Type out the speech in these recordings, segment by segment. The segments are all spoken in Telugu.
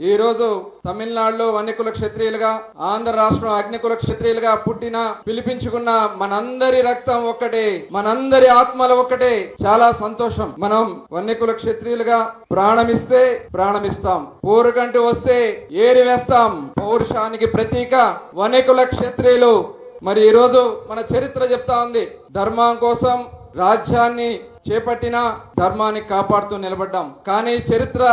ఈ రోజు తమిళనాడులో వన్యకుల క్షత్రియులుగా ఆంధ్ర రాష్ట్రం అగ్నికుల క్షత్రియులుగా పుట్టిన పిలిపించుకున్న మనందరి రక్తం ఒక్కటే మనందరి ఆత్మలు ఒక్కటే. చాలా సంతోషం. మనం వన్యకుల క్షత్రియులుగా ప్రాణమిస్తే. ప్రాణమిస్తాం పోరుకంటూ వస్తే ఏరి వేస్తాం. పౌరుషానికి ప్రతీక వన్యకుల క్షత్రియులు మరి ఈ రోజు మన చరిత్ర చెప్తా ఉంది. ధర్మం కోసం రాజ్యాన్ని చేపట్టిన ధర్మాన్ని కాపాడుతూ నిలబడ్డాం. కానీ చరిత్ర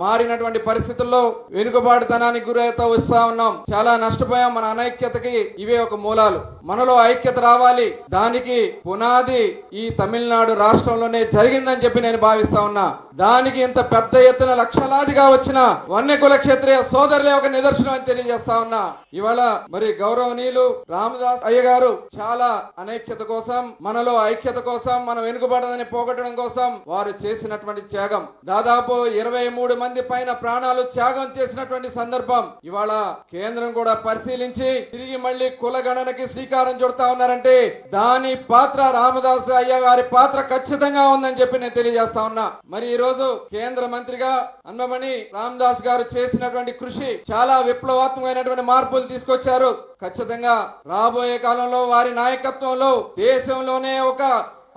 మారినటువంటి పరిస్థితుల్లో వెనుకబాటుతనానికి గురవుతా వస్తా ఉన్నాం. చాలా నష్టపోయాం మన అనైక్యతకి ఇవే ఒక మూలాలు. మనలో ఐక్యత రావాలి. దానికి పునాది ఈ తమిళనాడు రాష్ట్రంలోనే జరిగిందని చెప్పి నేను భావిస్తా ఉన్నా. దానికి ఇంత పెద్ద ఎత్తున లక్షలాదిగా వచ్చిన వన్య క్షత్రియ సోదరులే ఒక నిదర్శనం అని తెలియజేస్తా ఉన్నా. ఇవాళ మరి గౌరవనీయులు రామదాస్ అయ్య గారు చాలా అనైక్యత కోసం మనలో ఐక్యత కోసం మనం వెనుకబడదని పోగొట్టడం కోసం వారు చేసినటువంటి త్యాగం. దాదాపు ఇరవై మూడు మంది పైన ప్రాణాలు త్యాగం చేసినటువంటి సందర్భం. ఇవాళ కేంద్రం కూడా పరిశీలించి తిరిగి మళ్ళీ కులగణనకి శ్రీకారం చుడతా ఉన్నారంటే దాని పాత్ర రామదాస్ అయ్య గారి పాత్ర ఖచ్చితంగా ఉందని చెప్పి నేను తెలియజేస్తా ఉన్నా. మరి ఈ రోజు కేంద్ర మంత్రిగా అన్నమణి రామదాస్ గారు చేసినటువంటి కృషి చాలా విప్లవాత్మకమైనటువంటి మార్పులు తీసుకొచ్చారు. ఖచ్చితంగా రాబోయే కాలంలో వారి నాయకత్వంలో దేశంలోనే ఒక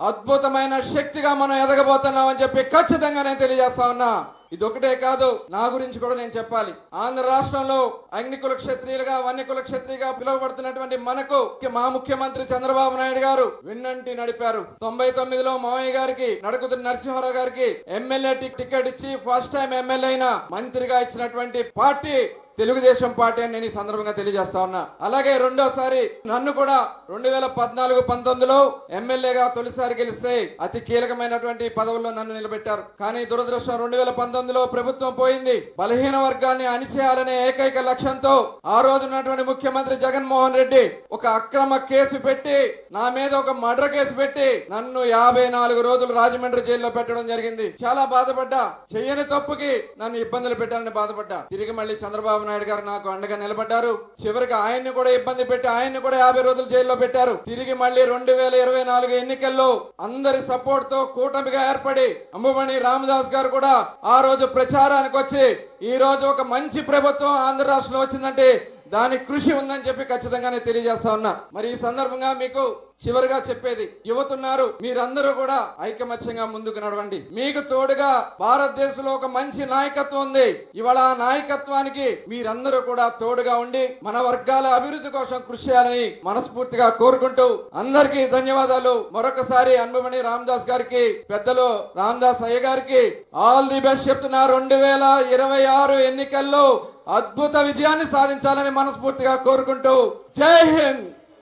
అద్భుతమైన శక్తిగా మనం ఎదగబోతున్నాం అని చెప్పి ఖచ్చితంగా నేను తెలియజేస్తా ఉన్నా. ఇది ఒకటే కాదు నా గురించి కూడా నేను చెప్పాలి. ఆంధ్ర రాష్ట్రంలో అగ్నికుల క్షత్రియులుగా వన్యకుల క్షత్రియుగా పిలువబడుతున్నటువంటి మనకు మా ముఖ్యమంత్రి చంద్రబాబు నాయుడు గారు విన్నంటి నడిపారు. తొంభై తొమ్మిదిలో మావయ్య గారికి నడుకుతున్న నరసింహారావు గారికి ఎమ్మెల్యే టికెట్ ఇచ్చి ఫస్ట్ టైం ఎమ్మెల్యే అయిన మంత్రిగా ఇచ్చినటువంటి పార్టీ తెలుగుదేశం పార్టీ అని నేను ఈ సందర్భంగా తెలియజేస్తా ఉన్నా. అలాగే రెండోసారి నన్ను కూడా రెండు వేల పద్నాలుగు పంతొమ్మిదిలో ఎమ్మెల్యేగా తొలిసారి గెలిస్తే అతి కీలకమైనటువంటి పదవుల్లో నన్ను నిలబెట్టారు. కానీ దురదృష్టం రెండు వేల పంతొమ్మిదిలో ప్రభుత్వం పోయింది. బలహీన వర్గాన్ని అణిచేయాలనే ఏకైక లక్ష్యంతో ఆ రోజు ఉన్నటువంటి ముఖ్యమంత్రి జగన్మోహన్ రెడ్డి ఒక అక్రమ కేసు పెట్టి నా మీద ఒక మర్డర్ కేసు పెట్టి నన్ను యాభై నాలుగు రోజులు రాజమండ్రి జైల్లో పెట్టడం జరిగింది. చాలా బాధపడ్డా. చెయ్యని తప్పుకి నన్ను ఇబ్బందులు పెట్టాలని బాధపడ్డా. తిరిగి మళ్ళీ చంద్రబాబు నాయుడు గారు నాకు అండగా నిలబడ్డారు. చివరికి ఆయన్ని కూడా ఇబ్బంది పెట్టి ఆయన్ని కూడా యాభై రోజులు జైల్లో పెట్టారు. తిరిగి మళ్ళీ రెండు వేల ఇరవై నాలుగు ఎన్నికల్లో అందరి సపోర్ట్తో కూటమిగా ఏర్పడి అంబుమణి రామదాస్ గారు కూడా ఆ రోజు ప్రచారానికి వచ్చి ఈ రోజు ఒక మంచి ప్రభుత్వం ఆంధ్ర రాష్ట్రంలో వచ్చిందంటే దానికి కృషి ఉందని చెప్పి ఖచ్చితంగా నేను తెలియజేస్తా ఉన్నా. మరి ఈ సందర్భంగా మీకు చివరిగా చెప్పేది యువతున్నారు మీరందరూ కూడా ఐకమత్యంగా ముందుకు నడవండి. మీకు తోడుగా భారతదేశంలో ఒక మంచి నాయకత్వం ఉంది. ఇవాళ ఆ నాయకత్వానికి మీరందరూ కూడా తోడుగా ఉండి మన వర్గాల అభివృద్ధి కోసం కృషి చేయాలని మనస్ఫూర్తిగా కోరుకుంటూ అందరికీ ధన్యవాదాలు. మరొకసారి అన్బమణి రామదాస్ గారికి పెద్దలు రామదాస్ అయ్య గారికి ఆల్ ది బెస్ట్ చెప్తున్నారు రెండు వేల ఇరవై ఆరు ఎన్నికల్లో అద్భుత విజయాన్ని సాధించాలని మనస్ఫూర్తిగా కోరుకుంటూ జై హింద్.